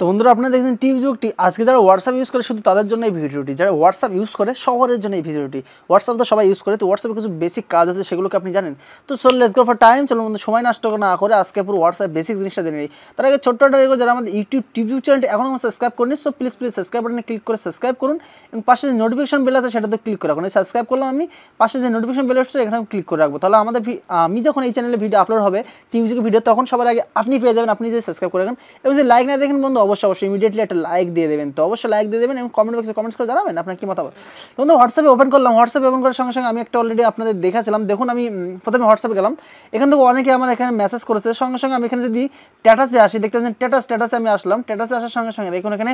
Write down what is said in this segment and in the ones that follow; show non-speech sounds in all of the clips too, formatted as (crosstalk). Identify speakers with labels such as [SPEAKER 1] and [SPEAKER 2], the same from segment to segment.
[SPEAKER 1] তো বন্ধুরা আপনারা দেখছেন টিপসবুকটি আজকে যারা হোয়াটসঅ্যাপ ইউজ করে, শুধু তাদের জন্য এই ভিডিওটি। যারা হোয়াটসঅ্যাপ ইউজ করে, শহরের জন্য এই ভিডিওটি। হোয়াটসঅ্যাপ তো সবাই ইউজ করে, তো হোয়াটসঅ্যাপে কিছু বেসিক কাজ আছে সেগুলোকে আপনি জানেন। তো চল লেস গো ফর টাইম চলো বন্ধু, সময় নষ্ট না করে আজকে পুরো হোয়াটসঅ্যাপ বেসিক জিনিসটা জেনে নিই। তার আগে ছোট্ট একটা যারা আমাদের ইউটিউব টিভিউ চ্যানেলটি এখনও সাবস্ক্রাইব করেনি সো প্লিজ প্লিজ সাবস্ক্রাইব বাটনে ক্লিক করে সাবস্ক্রাইব করুন। এবং পাশে যে নোটিফিকেশন বেল আছে, সেটাতে ক্লিক করে রাখুন। সাবস্ক্রাইব করলাম আমি, পাশে যে নোটিফিকেশন বেল আসছে, এখানে ক্লিক করে রাখব। তাহলে আমাদের আমি যখন এই চ্যানেলে ভিডিও আপলোড হবে টিভিজিকে ভিডিও তখন সবার আগে আপনি পেয়ে যাবেন, আপনি যে সাবস্ক্রাইব করে রাখেন। এবং যে লাইক না দেখেন বন্ধু অবশ্যই অবশ্যই ইমিডিয়েটলি একটা লাইক দিয়ে দেবেন। তো অবশ্যই লাইক দিয়ে দেবেন এবং কমেন্ট বক্সে কমেন্টস করে জানাবেন আপনার কি মতামত। তো বন্ধু হোয়াটসঅ্যাপে ওপেন করলাম। হোয়াটসঅ্যাপে ওপেন করার সঙ্গে সঙ্গে আমি একটা অলরেডি আপনাদের দেখাছিলাম। দেখুন, আমি প্রথমে হোয়াটসঅ্যাপে গেলাম। এখান থেকে অনেকে আমার এখানে মেসেজ করেছে। সঙ্গে সঙ্গে আমি এখানে যদি স্ট্যাটাসে আসি, দেখতে পাচ্ছেন স্ট্যাটাস স্ট্যাটাসে আমি আসলাম। স্ট্যাটাসে আসার সঙ্গে সঙ্গে দেখুন এখানে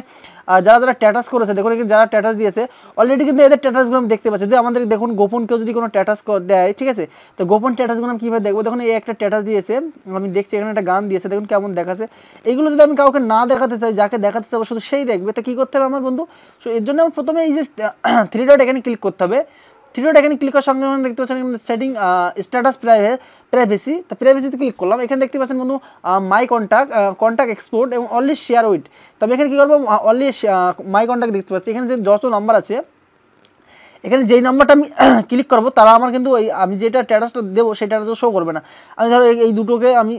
[SPEAKER 1] যারা যারা স্ট্যাটাস করেছে, দেখুন এখানে যারা স্ট্যাটাস দিয়েছে অলরেডি কিন্তু এদের স্ট্যাটাসগুলো আমি দেখতে পাচ্ছি। যদি আমাদের, দেখুন, গোপন কেউ যদি কোনো স্ট্যাটাস দেয়, ঠিক আছে? তো গোপন স্ট্যাটাসগুলো আমি কীভাবে দেখব? দেখুন, এই একটা স্ট্যাটাস দিয়েছে। আমি দেখছি, এখানে একটা গান দিয়েছে। দেখুন কেমন দেখাচ্ছে এইগুলো যদি আমি কাউকে না দেখাতে চাই যাকে দেখাতে চাবো শুধু সেই দেখবে। তো কী করতে হবে আমার বন্ধু? সো এর জন্য আমার প্রথমে এই যে থ্রি ডট এখানে ক্লিক করতে হবে। থ্রি ডট এখানে ক্লিক করার সঙ্গে সঙ্গে দেখতে পাচ্ছেন সেটিং স্ট্যাটাস প্রাইভে প্রাইভেসি তো প্রাইভেসিতে ক্লিক করলাম। এখানে দেখতে পাচ্ছেন বন্ধু মাই কন্ট্যাক্ট কন্ট্যাক্ট এক্সপোর্ট এবং অনলি শেয়ার উইথ তবে এখানে কী করব? অনলি মাই কন্ট্যাক্ট দেখতে পাচ্ছি। এখানে যে যত নাম্বার আছে, এখানে যেই নাম্বারটা আমি (clears throat) ক্লিক করব, তারা আমার কিন্তু এই আমি যেটা স্ট্যাটাসটা দেবো সেই স্ট্যাটাসটা শো করবে না। আমি ধরো এই- দুটোকে আমি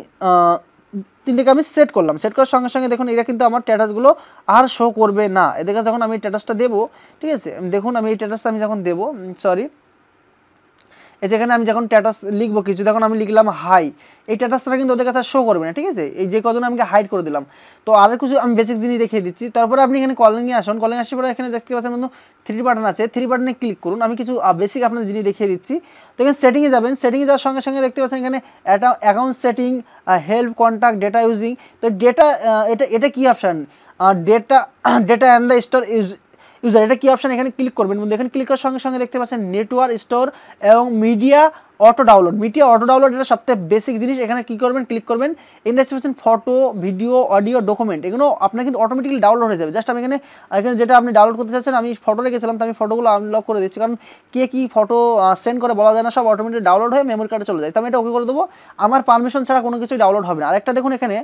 [SPEAKER 1] তিনটেকে আমি সেট করলাম। সেট করার সঙ্গে সঙ্গে দেখুন, এরা কিন্তু আমার স্ট্যাটাসগুলো আর শো করবে না। এদের কাছে যখন আমি স্ট্যাটাসটা দেবো, ঠিক আছে? দেখুন, আমি এই স্ট্যাটাসটা আমি যখন দেবো সরি এই যেখানে আমি যখন স্ট্যাটাস লিখব কিছু, তখন আমি লিখলাম হাই এই স্ট্যাটাসটা কিন্তু ওদের কাছে শো করবে না, ঠিক আছে? এই যে কজন আমি হাইড করে দিলাম। তো আর কিছু আমি বেসিক জিনিস দেখিয়ে দিচ্ছি। তারপরে আপনি এখানে কলিংয়ে আসুন। কলিং আসার পরে এখানে দেখতে পাচ্ছেন বন্ধু থ্রি বাটন আছে। থ্রি বাটনে ক্লিক করুন। আমি কিছু বেসিক আপনার জিনিস দেখিয়ে দিচ্ছি। তো এখানে সেটিংয়ে যাবেন। সেটিংয়ে যাওয়ার সঙ্গে সঙ্গে দেখতে পাচ্ছেন এখানে account setting help contact data using তো ডেটা এটা এটা কী option data data and the store use user এটা কি অপশন এখানে ক্লিক করবেন। বন্ধু, এখানে ক্লিক করার সঙ্গে সঙ্গে দেখতে পাচ্ছেন নেটওয়ার্ক স্টোর এবং media auto download media auto download এটা সবথেকে বেসিক জিনিস। এখানে কি করবেন? ক্লিক করবেন। পাচ্ছেন ফটো ভিডিও অডিও ডকুমেন্ট এগুলো আপনার কিন্তু অটোমেটিক্যালি ডাউনলোড হয়ে যাবে। জাস্ট আমি এখানে এখানে যেটা আপনি ডাউনলোড করতে চাচ্ছেন, আমি ফটো রেখেছিলাম, তো আমি ফটোগুলো আনলক করে দিচ্ছি। কারণ কে কী ফটো সেন্ড করে বলা যায় না, সব অটোমেটিক ডাউনলোড হয়ে মেমোরি কার্ডে চলে যায়। তো আমি এটা ওকে করে দেবো। আমার পারমিশন ছাড়া কোনো কিছুই ডাউনলোড হবে না। আরেকটা দেখুন এখানে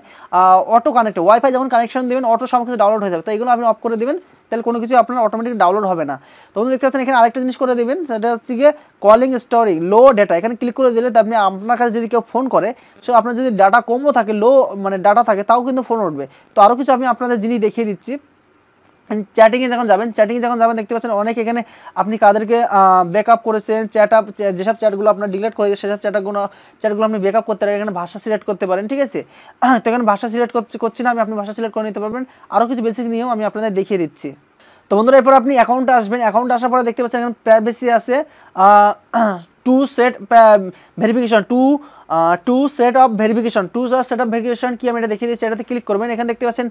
[SPEAKER 1] অটো কানেক্ট ওয়াইফাই যখন কানেকশন দেবেন অটো সব কিছু ডাউনলোড হয়ে যাবে। তো এগুলো আপনি অফ করে দেবেন, তাহলে কোনো কিছু আপনার অটোমেটিক ডাউনলোড হবে না। তখন দেখতে পাচ্ছেন, এখানে আরেকটা জিনিস করে দেবেন, সেটা হচ্ছে গিয়ে কলিং স্টোরি লো ডেটা এখানে ক্লিক করে দিলে আপনি আপনার কাছে যদি কেউ ফোন করে সো আপনার যদি ডাটা কমও থাকে লো মানে ডাটা থাকে, তাও কিন্তু ফোন উঠবে। তো আরও কিছু আমি আপনাদের জিনিস দেখিয়ে দিচ্ছি। চ্যাটিংয়ে যখন যাবেন চ্যাটিংয়ে যখন যাবেন, দেখতে পাচ্ছেন অনেক এখানে আপনি কাদেরকে ব্যাকআপ করেছেন চ্যাট আপ যেসব চ্যাটগুলো আপনার ডিলিট করে সেসব চ্যাটগুলো চ্যাটগুলো আপনি ব্যাকআপ করতে পারেন, এখানে ভাষা সিলেক্ট করতে পারেন, ঠিক আছে? (clears throat) তো এখানে ভাষা সিলেক্ট করছি করছি না, আমি আপনি ভাষা সিলেক্ট করে নিতে পারবেন। আরও কিছু বেসিক নিয়ম আমি আপনাদের দেখিয়ে দিচ্ছি। তো বন্ধুরা, এরপর আপনি অ্যাকাউন্টে আসবেন অ্যাকাউন্টে আসার পরে দেখতে পাচ্ছেন এখানে প্রাইভেসি আছে। (clears throat) Two set verification two two set of verification two set of verification কি আমি এটা দেখিয়ে দিচ্ছি এটাতে ক্লিক করবেন, এখানে দেখতে পাচ্ছেন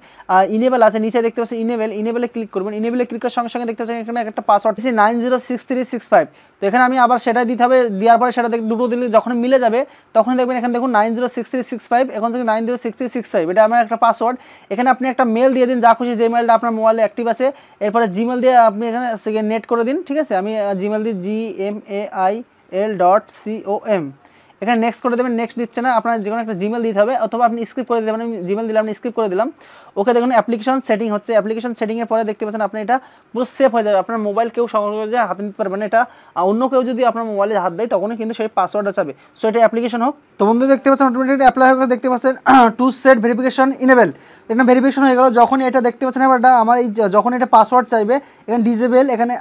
[SPEAKER 1] ইনেবেল আছে, নিচে দেখতে পাচ্ছেন ইনেবেল ইনেবেলে ক্লিক করবেন ইনেবেলে ক্লিক করার সঙ্গে সঙ্গে দেখতে পাচ্ছেন এখানে একটা পাসওয়ার্ড আছে nine zero six three six five তো এখানে আমি আবার সেটা দিতে হবে, দেওয়ার পরে সেটা দুটো দিলে যখন মিলে যাবে তখন দেখবেন এখানে দেখুন nine zero six three six five এখন থেকে nine zero six three six five এটা আমার একটা পাসওয়ার্ড এখানে আপনি একটা মেল দিয়ে দিন, যা খুশি যে মেলটা আপনার মোবাইলে অ্যাক্টিভ আছে, এরপরে জিমেল দিয়ে আপনি এখানে নেট করে দিন, ঠিক আছে? আমি জিমেল দিই G M A I L dot C O M এখানে নেক্সট করে দেবেন নেক্সট দিচ্ছে না, আপনার যে কোনো একটা জিমেল দিতে হবে, অথবা আপনি স্ক্রিপ করে দিতে পারেন জিমেল দিলাম আপনি স্ক্রিপ করে দিলাম। ওকে দেখুন অ্যাপ্লিকেশন সেটিং হচ্ছে অ্যাপ্লিকেশন সেটিংয়ের পরে দেখতে পাচ্ছেন আপনি এটা পুরো সেফ হয়ে যাবে। আপনার মোবাইল কেউ সহজে হাতে নিতে পারবেন না এটা। অন্য কেউ যদি আপনার মোবাইলে হাত দেয়, তখনই কিন্তু সেই পাসওয়ার্ডটা যাবে সো এটা অ্যাপ্লিকেশন হোক। তো বন্ধু, দেখতে পাচ্ছেন অটোমেটিক অ্যাপ্লাই হয়ে দেখতে পাচ্ছেন টু সেট ভেরিফিকেশন ইনেবেল এটা ভেরিফিকেশন হয়ে গেল যখন এটা দেখতে পাচ্ছেন এবার এটা আমার এই যখন এটা পাসওয়ার্ড চাইবে, এখানে ডিজেবেল এখানে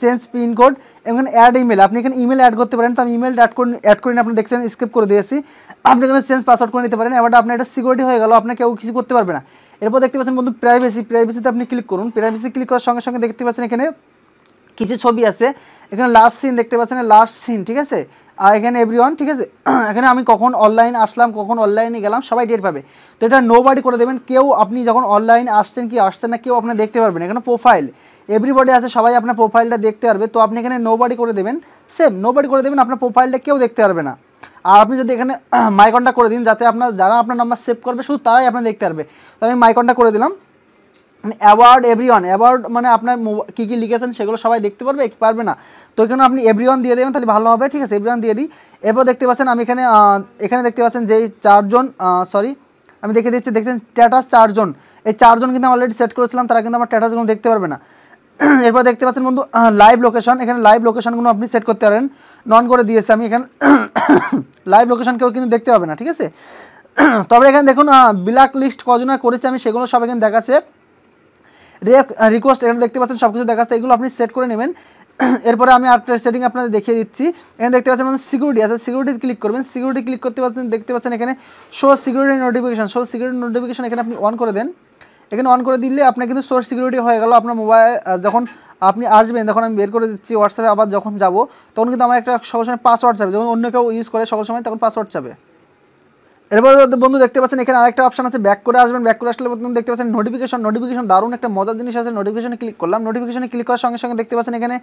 [SPEAKER 1] চেঞ্জ পিন কোড এখানে অ্যাড ইমেল আপনি এখানে ইমেল অ্যাড করতে পারেন। তো আমি ইমেল অ্যাড করে অ্যাড করে নিয়ে আপনি দেখছেন স্কিপ করে দিয়েছি। আপনি এখানে চেঞ্জ পাসওয়ার্ড করে নিতে পারেন। এবার আপনার এটা সিকিউরিটি হয়ে গেল আপনার কেউ কিছু করতে পারবে না। এরপর দেখতে পাচ্ছেন বন্ধু প্রাইভেসি প্রাইভেসিতে আপনি ক্লিক করুন। প্রাইভেসি ক্লিক করার সঙ্গে সঙ্গে দেখতে পাচ্ছেন এখানে কিছু ছবি আছে। এখানে লাস্ট সিন দেখতে পাচ্ছেন লাস্ট সিন ঠিক আছে? আর এখানে এভরিওয়ান ঠিক আছে? (clears throat) এখানে আমি কখন অনলাইন আসলাম, কখন অনলাইনে গেলাম, সবাই ডেট পাবে। তো এটা নো বাড়ি করে দেবেন। কেউ আপনি যখন অনলাইন আসছেন কি আসছেন না, কেউ আপনি দেখতে পারবেন এখানে প্রোফাইল এভরিবডি আছে, সবাই আপনার প্রোফাইলটা দেখতে পারবে। তো আপনি এখানে নো বাড়ি করে দেবেন। সেম নো বাড়ি করে দেবেন, আপনার প্রোফাইলটা কেউ দেখতে পারবে না। আর আপনি যদি এখানে (clears throat) মাইকনটা করে দিন, যাতে আপনার, যারা আপনার নাম্বার সেভ করবে, শুধু তারাই আপনার দেখতে পারবে। তো আমি মাইকনটা করে দিলাম। অ্যাওয়ার্ড এভরিওয়ান অ্যাওয়ার্ড মানে আপনার কী কী লিখেছেন সেগুলো সবাই দেখতে পারবে, কি পারবে না। তো এখানে আপনি এভরিওয়ান দিয়ে দেবেন, তাহলে ভালো হবে, ঠিক আছে? এভরিওয়ান দিয়ে দিই। এরপর দেখতে পাচ্ছেন আমি এখানে এখানে দেখতে পাচ্ছেন যেই চারজন সরি আমি দেখে দিচ্ছি, দেখছেন স্ট্যাটাস চারজন। এই চারজন কিন্তু অলরেডি সেট করেছিলাম, তারা কিন্তু আমার স্ট্যাটাসগুলো দেখতে পারবে না। (clears throat) এরপর দেখতে পাচ্ছেন বন্ধু লাইভ লোকেশন এখানে লাইভ লোকেশনগুলো আপনি সেট করতে পারেন। নন করে দিয়েছে, আমি এখানে লাইভ লোকেশন কেউ কিন্তু দেখতে পাবে না, ঠিক আছে? তবে এখানে দেখুন ব্ল্যাক লিস্ট কজনা করেছে, আমি সেগুলো সব এখানে দেখাচ্ছে। রিকোয়েস্ট এখানে দেখতে পাচ্ছেন সব কিছু দেখাচ্ছে, এগুলো আপনি সেট করে নেবেন। এরপরে আমি আরেকটা সেটিং আপনাদের দেখিয়ে দিচ্ছি। এখানে দেখতে পাচ্ছেন সিকিউরিটি আছে সিকিউরিটি ক্লিক করবেন সিকিউরিটি ক্লিক করতে পারছেন দেখতে পাচ্ছেন এখানে show security notification show security notification এখানে আপনি অন করে দেন। এখানে অন করে দিলে আপনার কিন্তু সোর্স সিকিউরিটি হয়ে গেল আপনার মোবাইল যখন আপনি আসবেন যখন আমি বের করে দিচ্ছি হোয়াটসঅ্যাপে আবার যখন যাব, তখন কিন্তু আমার একটা সকল সময় পাসওয়ার্ড যাবে। যখন অন্য কেউ ইউজ করে সকল সময়, তখন পাসওয়ার্ড যাবে। এরপর বন্ধু দেখতে পাচ্ছেন, এখানে আরেকটা অপশন আছে ব্যাক করে আসবেন ব্যাক করে আসলে বন্ধু দেখতে পাচ্ছেন নোটিফিকেশন নোটিফিকেশন দারুণ একটা মজার জিনিস আছে নোটিফিকেশনে ক্লিক করলাম নোটিফিকেশনে ক্লিক করার সঙ্গে সঙ্গে দেখতে পাচ্ছেন এখানে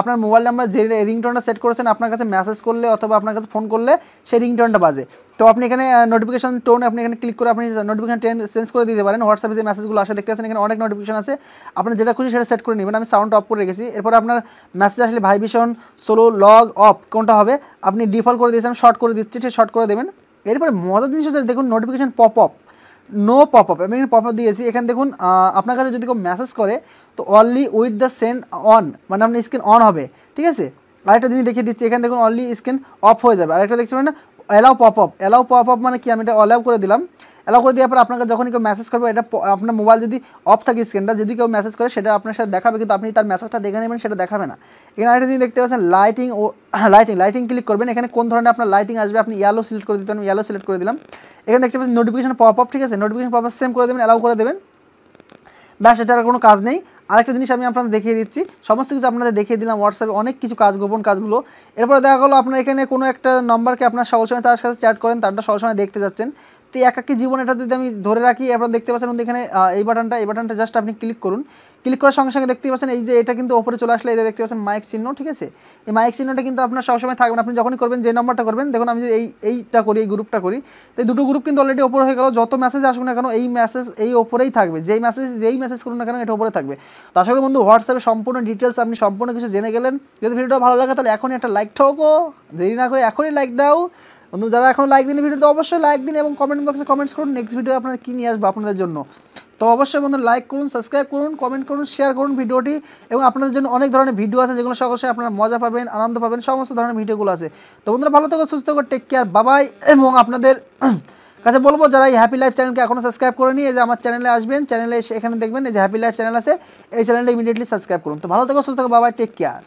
[SPEAKER 1] আপনার মোবাইল নাম্বার যে রিংটোনটা সেট করেছেন, আপনার কাছে মেসেজ করলে অথবা আপনার কাছে ফোন করলে সেই রিংটোনটা বাজে। তো আপনি এখানে নোটিফিকেশন টোন আপনি এখানে ক্লিক করে আপনি নোটিফিকেশন টেন চেঞ্জ করে দিতে পারেন হোয়াটসঅ্যাপে যে মেসেজগুলো আসে, দেখতে পাচ্ছেন এখানে অনেক নোটিফিকেশন আছে। আপনি যেটা খুশি সেটা সেট করে নেবেন, আমি সাউন্ড অফ করে রেখেছি। এরপর আপনার মেসেজ আসলে ভাইব্রেশন সোলো লগ অফ কোনটা হবে? আপনি ডিফল্ট করে দিয়েছেন শর্ট করে দিচ্ছি, ঠিক শর্ট করে দেবেন। এরপরে মজার জিনিস হচ্ছে, দেখুন notification pop up no pop up আমি এখানে পপ আপ দিয়েছি এখানে দেখুন আপনার কাছে যদি কেউ মেসেজ করে, তো only with the send on মানে আপনার স্ক্রিন অন হবে। ঠিক আছে? আরেকটা জিনিস দেখিয়ে দিচ্ছি, এখানে দেখুন অনলি স্ক্রিন অফ হয়ে যাবে। আরেকটা দেখছি মানে allow pop up allow pop up মানে কি? আমি এটা অ্যালাউ করে দিলাম। অ্যালাউ করে দেওয়ার পর আপনাকে যখনই কেউ মেসেজ করবে, এটা আপনার মোবাইল যদি অফ থাকে স্ক্রিনটা যদি কেউ মেসেজ করে, সেটা আপনার সাথে দেখাবে, কিন্তু আপনি তার মেসেজটা দেখে নেবেন, সেটা দেখাবে না। এখানে আরেকটা জিনিস দেখতে পাচ্ছেন লাইটিং ও লাইটিং লাইটিং ক্লিক করবেন। এখানে কোন ধরনের আপনার লাইটিং আসবে, আপনি ইয়েলো সিলেক্ট করে দিতে পারেন ইয়েলো সিলেক্ট করে দিলাম। এখানে দেখতে পাচ্ছেন নোটিফিকেশন পপ আপ ঠিক আছে? নোটিফিকেশন পপ আপ সেম করে দেবেন অ্যালাউ করে দেবেন। ব্যাস, এটার কোনো কাজ নেই। আরেকটা জিনিস আমি আপনাদের দেখিয়ে দিচ্ছি। সমস্ত কিছু আপনাদের দেখিয়ে দিলাম হোয়াটসঅ্যাপে অনেক কিছু কাজ, গোপন কাজগুলো। এরপরে দেখা গেলো আপনার এখানে কোনো একটা নম্বরকে আপনার সকল সময় তার সাথে চ্যাট করেন, তারটা সকল সময় দেখতে যাচ্ছেন। তো একাকি জীবন এটা যদি আমি ধরে রাখি, আপনারা দেখতে পাচ্ছেন এখানে এই বাটনটা এই বাটনটা জাস্ট আপনি ক্লিক করুন। ক্লিক করার সঙ্গে সঙ্গে দেখতে পাচ্ছেন এই যে এটা কিন্তু ওপরে চলে আসলে যে দেখতে পাচ্ছেন মাইক চিহ্ন, ঠিক আছে? এই মাইক চিহ্নটা কিন্তু আপনার সবসময় থাকবেন, আপনি যখনই করবেন যে নম্বরটা করবেন, দেখুন আমি যে এই, এইটা করি, এই গ্রুপটা করি, তো এই দুটো গ্রুপ কিন্তু অলরেডি ওপরে হয়ে গেল, যত মেসেজ আসুক না কেন এই মেসেজ এই ওপরেই থাকবে, যেই মেসেজ যেই মেসেজ করুন না কেন এটা ওপরে থাকবে। তো করি বন্ধু হোয়াটসঅ্যাপে সম্পূর্ণ ডিটেলস আপনি সম্পূর্ণ কিছু জেনে গেলেন। যদি ভিডিওটা ভালো লাগে তাহলে এখনই একটা লাইক ঠোকো দেরি না করে এখনই লাইক দাও। বন্ধু, যারা এখন লাইক দিন ভিডিওতে অবশ্যই লাইক দিন এবং কমেন্ট বক্সে কমেন্টস করুন নেক্সট ভিডিও আপনারা কী নিয়ে আসব আপনাদের জন্য। তো অবশ্যই বন্ধু লাইক করুন সাবস্ক্রাইব করুন কমেন্ট করুন শেয়ার করুন ভিডিওটি এবং আপনাদের জন্য অনেক ধরনের ভিডিও আছে যেগুলো সকলে আপনারা মজা পাবেন, আনন্দ পাবেন, সমস্ত ধরনের ভিডিওগুলো আছে। তো বন্ধুরা, ভালো থাকো, সুস্থ থাকো টেক কেয়ার বাবাই এবং আপনাদের (clears throat) কাছে বলব, যারা এই হ্যাপি লাইফ চ্যানেলকে এখনও সাবস্ক্রাইব করে নিয়ে যে আমার চ্যানেলে আসবেন চ্যানেলে এসে এখানে দেখবেন, এই যে হ্যাপি লাইফ চ্যানেল আছে, এই চ্যানেলটা ইমিডিয়েটলি সাবস্ক্রাইব করুন। তো ভালো থাকো, সুস্থ থাকো বাবাই টেক কেয়ার